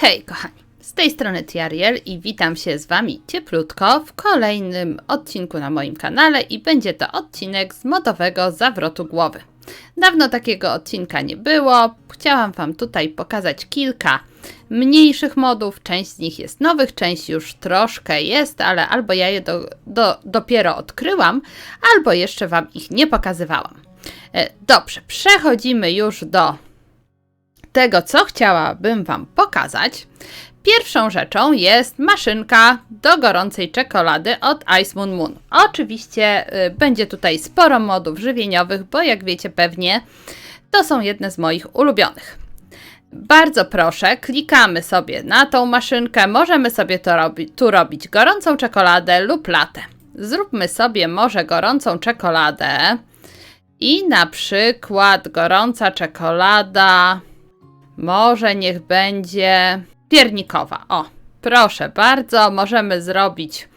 hej, kochani! Z tej strony Tiariel i witam się z Wami cieplutko w kolejnym odcinku na moim kanale i będzie to odcinek z modowego zawrotu głowy. Dawno takiego odcinka nie było. Chciałam Wam tutaj pokazać kilka mniejszych modów. Część z nich jest nowych, część już troszkę jest, ale albo ja je do, do, dopiero odkryłam, albo jeszcze Wam ich nie pokazywałam. E, Dobrze, przechodzimy już do tego, co chciałabym Wam pokazać. Pierwszą rzeczą jest maszynka do gorącej czekolady od Ice Moon Moon. Oczywiście y, będzie tutaj sporo modów żywieniowych, bo jak wiecie pewnie, to są jedne z moich ulubionych. Bardzo proszę, klikamy sobie na tą maszynkę. Możemy sobie to robi tu robić gorącą czekoladę lub latę. Zróbmy sobie może gorącą czekoladę i na przykład gorąca czekolada może niech będzie piernikowa. O, proszę bardzo, możemy zrobić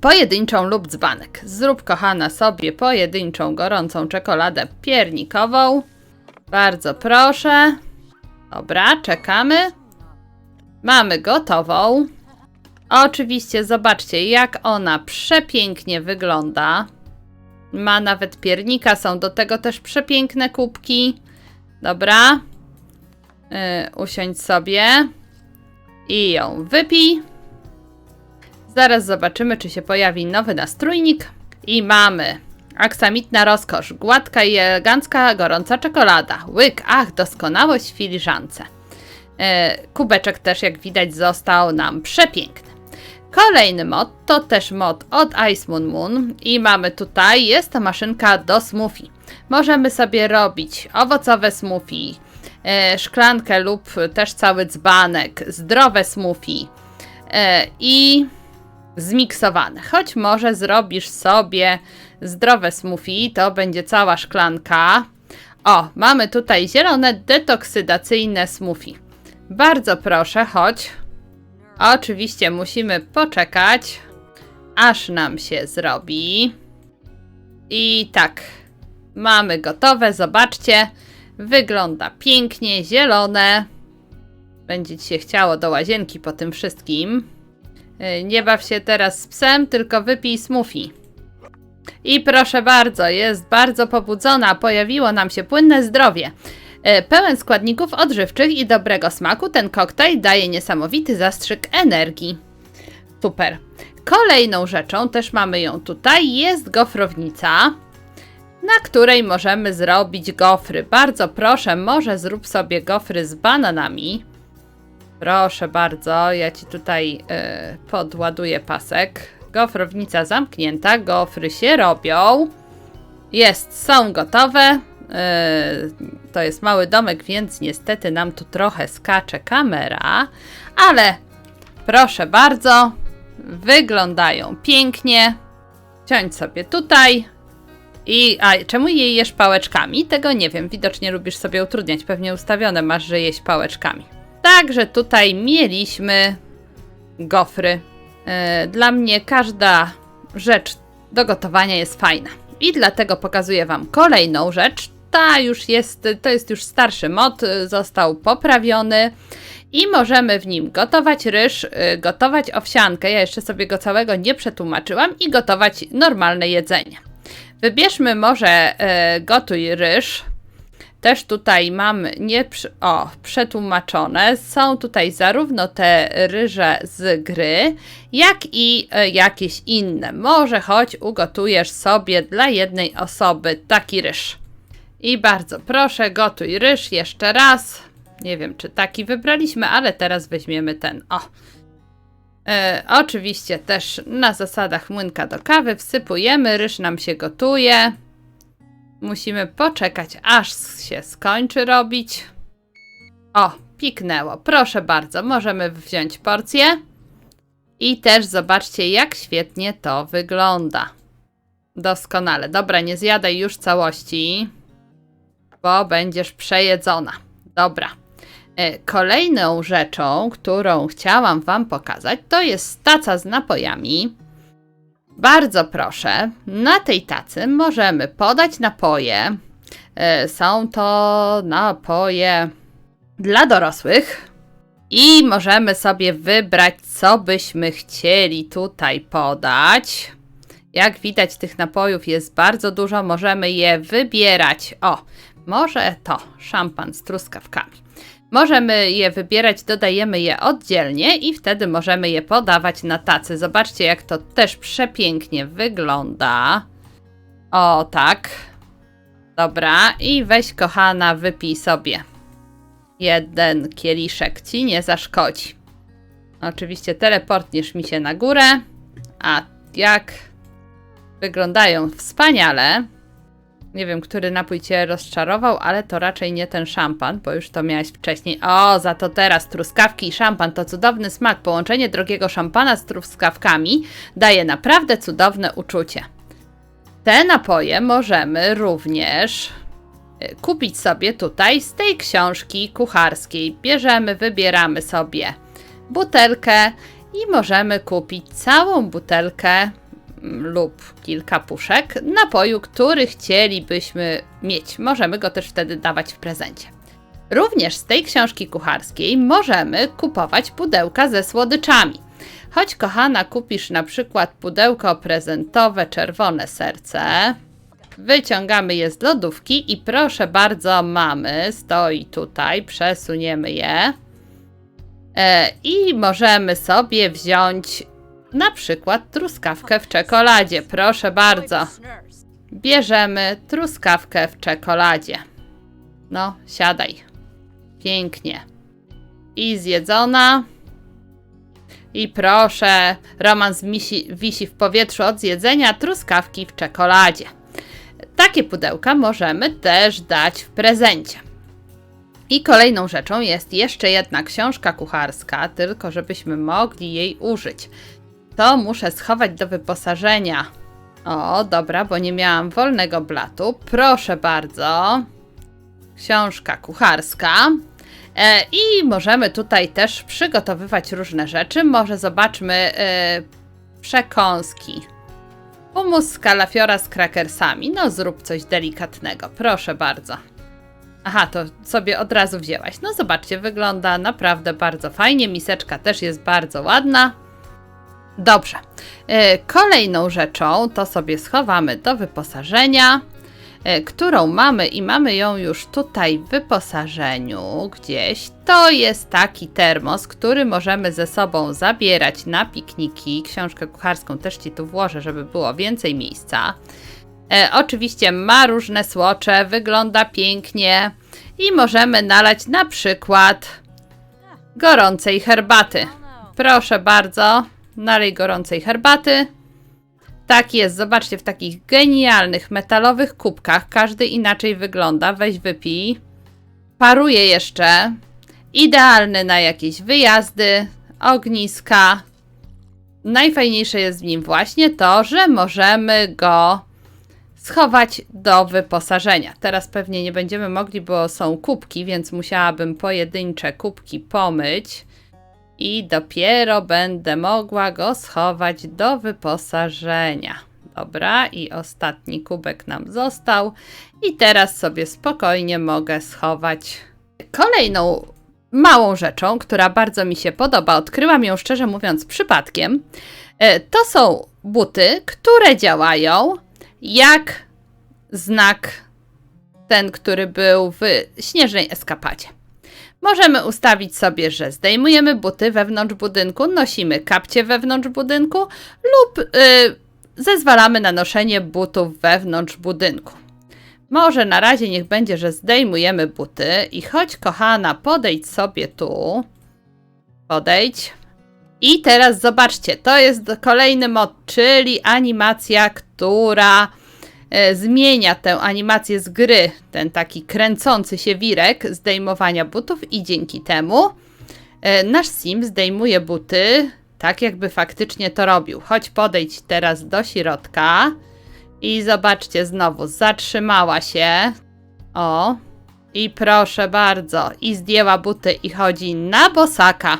pojedynczą lub dzbanek. Zrób, kochana, sobie pojedynczą gorącą czekoladę piernikową. Bardzo proszę. Dobra, czekamy. Mamy gotową. Oczywiście zobaczcie, jak ona przepięknie wygląda. Ma nawet piernika, są do tego też przepiękne kubki. Dobra, usiądź sobie i ją wypij. Zaraz zobaczymy, czy się pojawi nowy nastrójnik. I mamy aksamitna rozkosz, gładka i elegancka, gorąca czekolada. Łyk, ach, doskonałość w filiżance. Yy, kubeczek też, jak widać, został nam przepiękny. Kolejny mod to też mod od Ice Moon Moon i mamy tutaj, jest to maszynka do smoothie. Możemy sobie robić owocowe smoothie, szklankę lub też cały dzbanek, zdrowe smoothie e, i zmiksowane. Choć może zrobisz sobie zdrowe smoothie, to będzie cała szklanka. O, mamy tutaj zielone detoksydacyjne smoothie. Bardzo proszę, chodź. Oczywiście musimy poczekać, aż nam się zrobi. I tak, mamy gotowe, zobaczcie. Wygląda pięknie, zielone. Będzie ci się chciało do łazienki po tym wszystkim. Yy, Nie baw się teraz z psem, tylko wypij smoothie. I proszę bardzo, jest bardzo pobudzona. Pojawiło nam się płynne zdrowie. E, Pełen składników odżywczych i dobrego smaku, ten koktajl daje niesamowity zastrzyk energii. Super. Kolejną rzeczą, też mamy ją tutaj, jest gofrownica, na której możemy zrobić gofry. Bardzo proszę, może zrób sobie gofry z bananami. Proszę bardzo, ja ci tutaj e, podładuję pasek. Gofrownica zamknięta, gofry się robią. Jest, są gotowe. Yy, to jest mały domek, więc niestety nam tu trochę skacze kamera, ale proszę bardzo, wyglądają pięknie. Siądź sobie tutaj. I a czemu je jesz pałeczkami? Tego nie wiem. Widocznie lubisz sobie utrudniać. Pewnie ustawione masz, że jeść pałeczkami. Także tutaj mieliśmy gofry. Yy, dla mnie każda rzecz do gotowania jest fajna. I dlatego pokazuję Wam kolejną rzecz. Ta już jest, to jest już starszy mod, y, został poprawiony i możemy w nim gotować ryż, y, gotować owsiankę. Ja jeszcze sobie go całego nie przetłumaczyłam i gotować normalne jedzenie. Wybierzmy może y, gotuj ryż. Też tutaj mam nie o, przetłumaczone. Są tutaj zarówno te ryże z gry, jak i e, jakieś inne. Może choć ugotujesz sobie dla jednej osoby taki ryż. I bardzo proszę, gotuj ryż jeszcze raz. Nie wiem, czy taki wybraliśmy, ale teraz weźmiemy ten. O. E, oczywiście też na zasadach młynka do kawy wsypujemy, ryż nam się gotuje. Musimy poczekać, aż się skończy robić. O, piknęło. Proszę bardzo, możemy wziąć porcję. I też zobaczcie, jak świetnie to wygląda. Doskonale. Dobra, nie zjadaj już całości, bo będziesz przejedzona. Dobra. E, Kolejną rzeczą, którą chciałam Wam pokazać, to jest taca z napojami. Bardzo proszę, na tej tacy możemy podać napoje. E, Są to napoje dla dorosłych I możemy sobie wybrać, co byśmy chcieli tutaj podać. Jak widać, tych napojów jest bardzo dużo, możemy je wybierać. O, może to szampan z truskawkami. Możemy je wybierać, dodajemy je oddzielnie i wtedy możemy je podawać na tacy. Zobaczcie, jak to też przepięknie wygląda. O, tak. Dobra, i weź kochana, wypij sobie. Jeden kieliszek ci nie zaszkodzi. Oczywiście teleportniesz mi się na górę. A jak wyglądają wspaniale. Nie wiem, który napój cię rozczarował, ale to raczej nie ten szampan, bo już to miałeś wcześniej. O, za to teraz truskawki i szampan to cudowny smak. Połączenie drogiego szampana z truskawkami daje naprawdę cudowne uczucie. Te napoje możemy również y, kupić sobie tutaj z tej książki kucharskiej. Bierzemy, wybieramy sobie butelkę i możemy kupić całą butelkę lub kilka puszek napoju, który chcielibyśmy mieć. Możemy go też wtedy dawać w prezencie. Również z tej książki kucharskiej możemy kupować pudełka ze słodyczami. Choć kochana kupisz na przykład pudełko prezentowe czerwone serce, wyciągamy je z lodówki i proszę bardzo, mamy, stoi tutaj, przesuniemy je. E, I możemy sobie wziąć na przykład truskawkę w czekoladzie. Proszę bardzo. Bierzemy truskawkę w czekoladzie. No, siadaj. Pięknie. I zjedzona. I proszę, romans misi, wisi w powietrzu od zjedzenia truskawki w czekoladzie. Takie pudełka możemy też dać w prezencie. I kolejną rzeczą jest jeszcze jedna książka kucharska, tylko żebyśmy mogli jej użyć. To muszę schować do wyposażenia. O, dobra, bo nie miałam wolnego blatu. Proszę bardzo. Książka kucharska. E, I możemy tutaj też przygotowywać różne rzeczy. Może zobaczmy e, przekąski. Humus z kalafiora z krakersami. No zrób coś delikatnego, proszę bardzo. Aha, to sobie od razu wzięłaś. No zobaczcie, wygląda naprawdę bardzo fajnie. Miseczka też jest bardzo ładna. Dobrze. E, Kolejną rzeczą to sobie schowamy do wyposażenia, e, którą mamy i mamy ją już tutaj w wyposażeniu gdzieś. To jest taki termos, który możemy ze sobą zabierać na pikniki. Książkę kucharską też Ci tu włożę, żeby było więcej miejsca. E, oczywiście ma różne słocze, wygląda pięknie i możemy nalać na przykład gorącej herbaty. Proszę bardzo, nalej gorącej herbaty. Tak jest, zobaczcie, w takich genialnych metalowych kubkach, każdy inaczej wygląda. Weź wypij. Paruje jeszcze. Idealny na jakieś wyjazdy, ogniska. Najfajniejsze jest w nim właśnie to, że możemy go schować do wyposażenia. Teraz pewnie nie będziemy mogli, bo są kubki, więc musiałabym pojedyncze kubki pomyć i dopiero będę mogła go schować do wyposażenia. Dobra, i ostatni kubek nam został. I teraz sobie spokojnie mogę schować. Kolejną małą rzeczą, która bardzo mi się podoba, odkryłam ją szczerze mówiąc przypadkiem, e, to są buty, które działają jak znak ten, który był w śnieżnej eskapadzie. Możemy ustawić sobie, że zdejmujemy buty wewnątrz budynku, nosimy kapcie wewnątrz budynku lub yy, zezwalamy na noszenie butów wewnątrz budynku. Może na razie niech będzie, że zdejmujemy buty i chodź kochana, podejdź sobie tu. Podejdź. I teraz zobaczcie, to jest kolejny mod, czyli animacja, która zmienia tę animację z gry, ten taki kręcący się wirek zdejmowania butów i dzięki temu e, nasz sim zdejmuje buty tak, jakby faktycznie to robił. Chodź podejdź teraz do środka i zobaczcie znowu, zatrzymała się. O, i proszę bardzo, i zdjęła buty i chodzi na bosaka.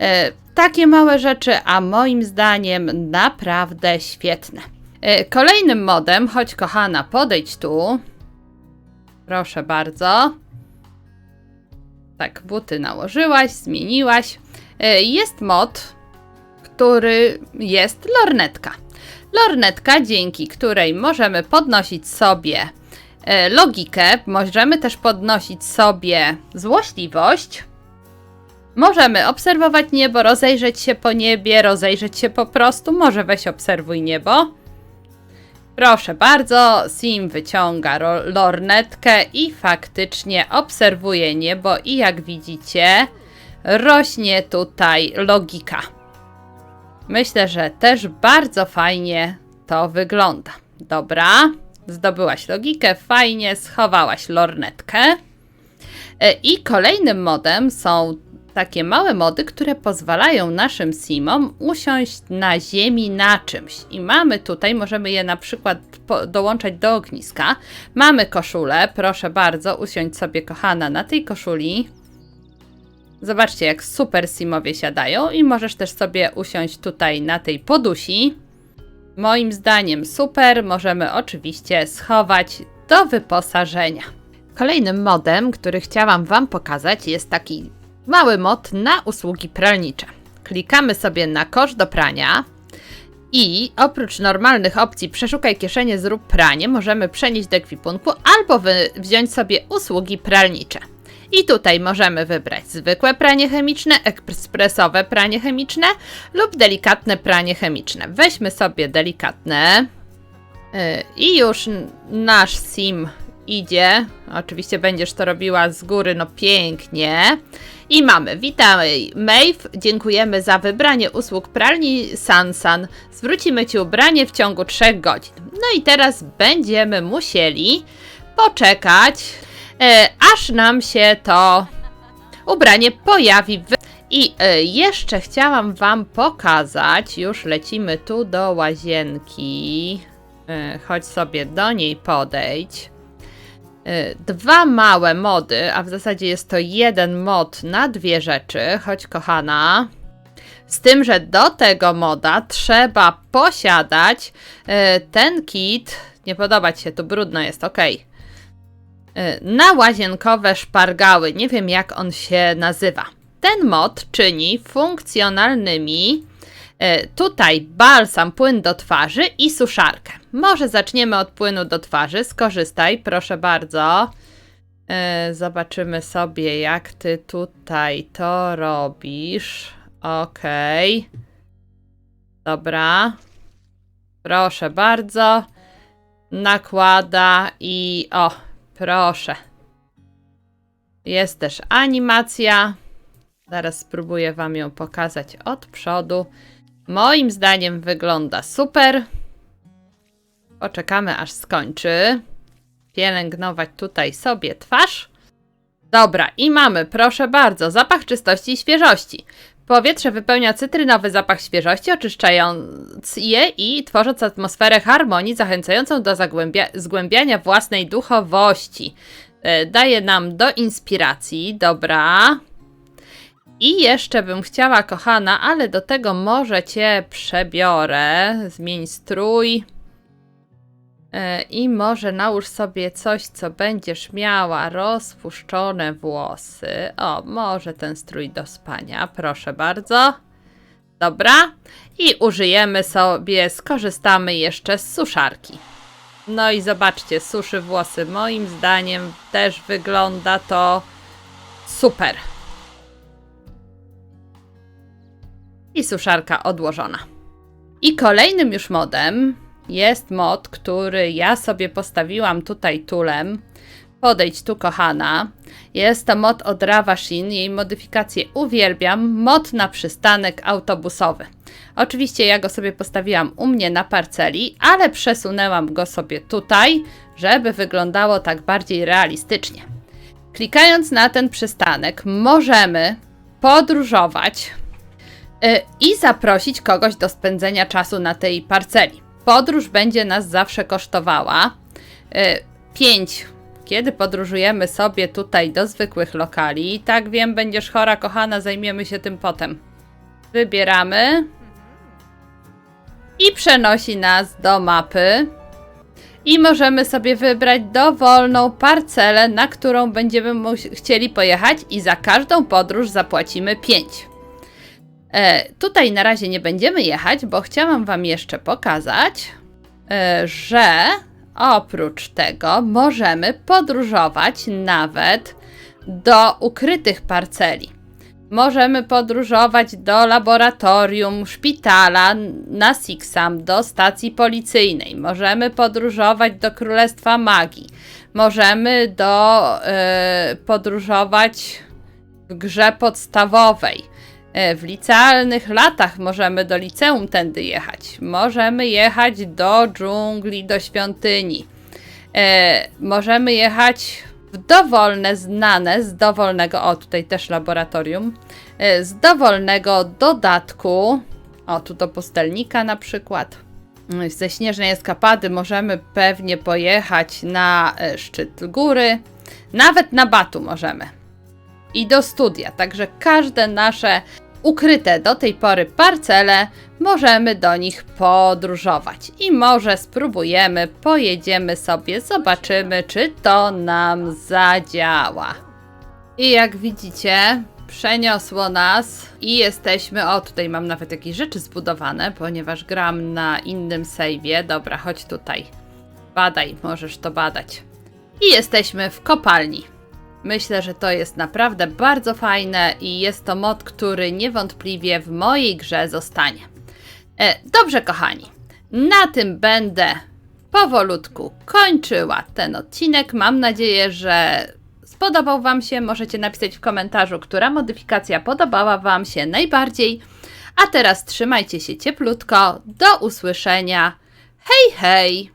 E, takie małe rzeczy, a moim zdaniem naprawdę świetne. E, Kolejnym modem, choć kochana, podejdź tu. Proszę bardzo. Tak, buty nałożyłaś, zmieniłaś. E, Jest mod, który jest lornetka. Lornetka, dzięki której możemy podnosić sobie e, logikę, możemy też podnosić sobie złośliwość. Możemy obserwować niebo, rozejrzeć się po niebie, rozejrzeć się po prostu. Może weź obserwuj niebo. Proszę bardzo, Sim wyciąga lornetkę i faktycznie obserwuje niebo i jak widzicie rośnie tutaj logika. Myślę, że też bardzo fajnie to wygląda. Dobra, zdobyłaś logikę, fajnie, schowałaś lornetkę. E, I kolejnym modem są takie małe mody, które pozwalają naszym simom usiąść na ziemi na czymś. I mamy tutaj, możemy je na przykład dołączać do ogniska. Mamy koszulę, proszę bardzo, usiądź sobie kochana na tej koszuli. Zobaczcie, jak super simowie siadają i możesz też sobie usiąść tutaj na tej podusi. Moim zdaniem super, możemy oczywiście schować do wyposażenia. Kolejnym modem, który chciałam Wam pokazać, jest taki mały mod na usługi pralnicze. Klikamy sobie na kosz do prania i oprócz normalnych opcji przeszukaj kieszenie, zrób pranie, możemy przenieść do ekwipunku albo wziąć sobie usługi pralnicze. I tutaj możemy wybrać zwykłe pranie chemiczne, ekspresowe pranie chemiczne lub delikatne pranie chemiczne. Weźmy sobie delikatne yy, i już nasz sim idzie. Oczywiście będziesz to robiła z góry, no pięknie. I mamy, witamy Maeve, dziękujemy za wybranie usług pralni Sansan. Zwrócimy Ci ubranie w ciągu 3 godzin. No i teraz będziemy musieli poczekać, e, aż nam się to ubranie pojawi. W... I e, jeszcze chciałam Wam pokazać, już lecimy tu do łazienki. E, chodź sobie do niej podejdź. Y, dwa małe mody, a w zasadzie jest to jeden mod na dwie rzeczy. Chodź, kochana. Z tym, że do tego moda trzeba posiadać y, ten kit. Nie podoba ci się, tu brudno jest, ok. Na łazienkowe szpargały. Nie wiem, jak on się nazywa. Ten mod czyni funkcjonalnymi Tutaj balsam, płyn do twarzy i suszarkę. Może zaczniemy od płynu do twarzy. Skorzystaj, proszę bardzo. E, Zobaczymy sobie, jak ty tutaj to robisz. Okej. Dobra. Proszę bardzo. Nakłada i o, proszę. Jest też animacja. Zaraz spróbuję Wam ją pokazać od przodu. Moim zdaniem wygląda super. Poczekamy aż skończy. Pielęgnować tutaj sobie twarz. Dobra, i mamy, proszę bardzo, zapach czystości i świeżości. Powietrze wypełnia cytrynowy zapach świeżości, oczyszczając je i tworząc atmosferę harmonii, zachęcającą do zgłębiania własnej duchowości. E, Daje nam do inspiracji, dobra. I jeszcze bym chciała, kochana, ale do tego może cię przebiorę. Zmień strój. E, I może nałóż sobie coś, co będziesz miała rozpuszczone włosy. O, może ten strój do spania, proszę bardzo. Dobra. I użyjemy sobie, skorzystamy jeszcze z suszarki. No i zobaczcie, suszy włosy. Moim zdaniem też wygląda to super. I suszarka odłożona. I kolejnym już modem jest mod, który ja sobie postawiłam tutaj tulem. Podejdź tu, kochana. Jest to mod od Ravashin. Jej modyfikację uwielbiam. Mod na przystanek autobusowy. Oczywiście ja go sobie postawiłam u mnie na parceli, ale przesunęłam go sobie tutaj, żeby wyglądało tak bardziej realistycznie. Klikając na ten przystanek, możemy podróżować i zaprosić kogoś do spędzenia czasu na tej parceli. Podróż będzie nas zawsze kosztowała 5. Kiedy podróżujemy sobie tutaj do zwykłych lokali, tak wiem, będziesz chora, kochana, zajmiemy się tym potem. Wybieramy i przenosi nas do mapy. I możemy sobie wybrać dowolną parcelę, na którą będziemy chcieli pojechać, i za każdą podróż zapłacimy 5. E, tutaj na razie nie będziemy jechać, bo chciałam Wam jeszcze pokazać, e, że oprócz tego możemy podróżować nawet do ukrytych parceli. Możemy podróżować do laboratorium, szpitala, na Sixam, do stacji policyjnej. Możemy podróżować do Królestwa Magii. Możemy do, e, podróżować w grze podstawowej. E, W licealnych latach możemy do liceum tędy jechać. Możemy jechać do dżungli, do świątyni. E, możemy jechać w dowolne, znane z dowolnego, o tutaj też laboratorium, e, z dowolnego dodatku, o tu do pustelnika na przykład. Mm, Ze śnieżnej eskapady możemy pewnie pojechać na szczyt góry, nawet na Batu możemy. I do studia, także każde nasze ukryte do tej pory parcele, możemy do nich podróżować. I może spróbujemy, pojedziemy sobie, zobaczymy, czy to nam zadziała. I jak widzicie, przeniosło nas i jesteśmy. O, tutaj mam nawet jakieś rzeczy zbudowane, ponieważ gram na innym save'ie. Dobra, chodź tutaj. Badaj, możesz to badać. I jesteśmy w kopalni. Myślę, że to jest naprawdę bardzo fajne i jest to mod, który niewątpliwie w mojej grze zostanie. E, dobrze, kochani, na tym będę powolutku kończyła ten odcinek. Mam nadzieję, że spodobał Wam się. Możecie napisać w komentarzu, która modyfikacja podobała Wam się najbardziej. A teraz trzymajcie się cieplutko. Do usłyszenia. Hej, hej!